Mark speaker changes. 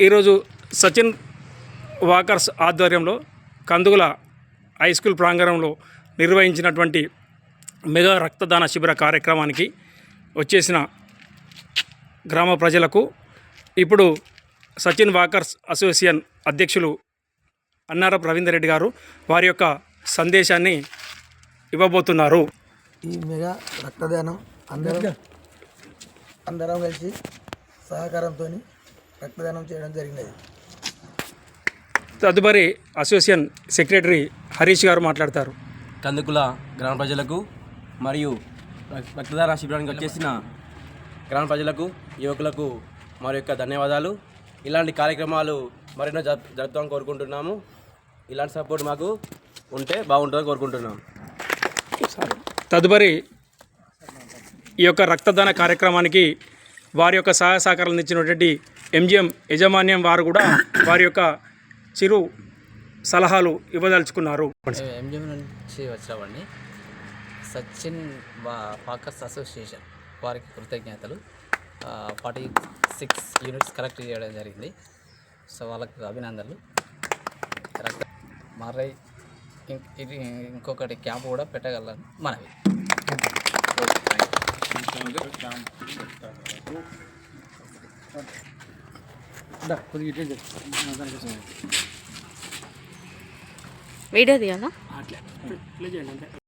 Speaker 1: ఈరోజు సచిన్ వాకర్స్ ఆధ్వర్యంలో Kandugula high school ప్రాంగణంలో నిర్వహించినటువంటి మెగా రక్తదాన శిబిర కార్యక్రమానికి వచ్చేసిన గ్రామ ప్రజలకు ఇప్పుడు సచిన్ వాకర్స్ అసోసియేషన్ అధ్యక్షులు అన్నారపు రవీందర్ రెడ్డి గారు వారి యొక్క సందేశాన్ని ఇవ్వబోతున్నారు.
Speaker 2: ఈ మెగా రక్తదానం అందరం అందరం కలిసి సహకారంతో రక్తదానం చేయడం జరిగినది.
Speaker 1: తదుపరి అసోసియేషన్ సెక్రటరీ హరీష్ గారు మాట్లాడతారు.
Speaker 3: కందుకుల గ్రామ ప్రజలకు మరియు రక్- రక్తదాన శిబిరానికి వచ్చేసిన గ్రామ ప్రజలకు యువకులకు మరి యొక్క ధన్యవాదాలు. ఇలాంటి కార్యక్రమాలు మరెన్నో జరుపు జరుపుతామని కోరుకుంటున్నాము. ఇలాంటి సపోర్ట్ మాకు ఉంటే బాగుంటుందని కోరుకుంటున్నాం.
Speaker 1: తదుపరి ఈ యొక్క రక్తదాన కార్యక్రమానికి వారి యొక్క సహాయ సహకారాలు ఇచ్చినటువంటి ఎంజిఎం యజమాన్యం వారు కూడా వారి యొక్క చిరు సలహాలు ఇవ్వదలుచుకున్నారు.
Speaker 4: ఎంజిఎం నుంచి వచ్చామండి. సచిన్ వా వాకర్స్ అసోసియేషన్ వారికి కృతజ్ఞతలు. ఫార్టీ సిక్స్ యూనిట్స్ కలెక్ట్ చేయడం జరిగింది. సో వాళ్ళకి అభినందనలు. మరై ఇంకొకటి క్యాంప్ కూడా పెట్టగలను మనవి.
Speaker 5: వీడియో తీయాలా